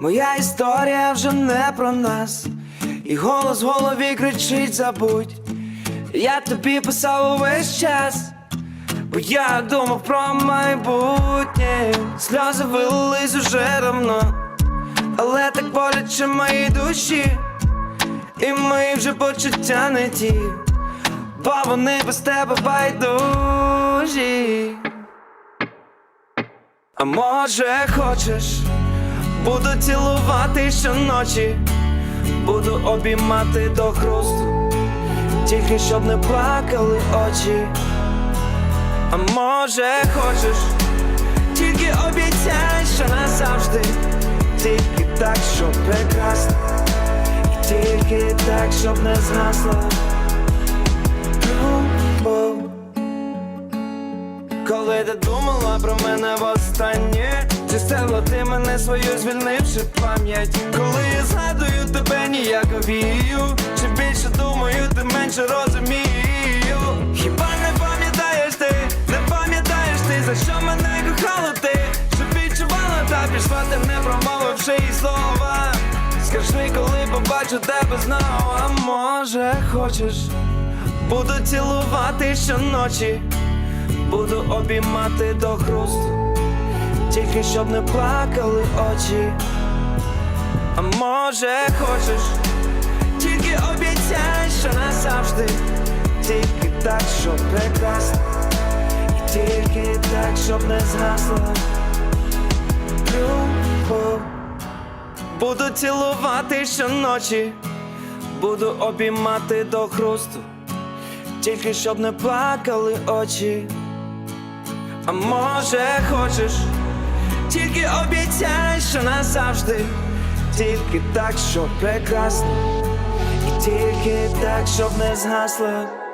Моя історія вже не про нас, і голос в голові кричить забудь. Я тобі писав увесь час, бо я думав про майбутнє. Сльози вилились уже давно, але так боляче моїй душі, і мої вже почуття не ті, бо вони без тебе байдужі. А може хочеш, буду цілувати щоночі, буду обіймати до хрусту, тільки щоб не плакали очі. А може хочеш, тільки обіцяй, що назавжди, тільки так, щоб прекрасно, тільки так, щоб не згасла. Коли ти думала про мене востаннє ти мене свою звільнивши пам'ять. Коли я згадую тебе ніяковію Чи більше думаю, ти менше розумію. Хіба не пам'ятаєш ти, не пам'ятаєш ти, за що мене кохала ти? Що відчувала та пішла ти не промовивши і слова. Скажи, коли побачу тебе знову, а може хочеш? Буду цілувати щоночі. Буду обіймати до хрусту, тільки щоб не плакали очі. А може хочеш, тільки обіцяй, що назавжди, тільки так, щоб прекрасно, і тільки так, щоб не згасла любов. Буду цілувати щоночі, буду обіймати до хрусту, тільки щоб не плакали очі. А може хочеш, тільки обіцяй, що назавжди, тільки так, щоб прекрасно, і тільки так, щоб не згасла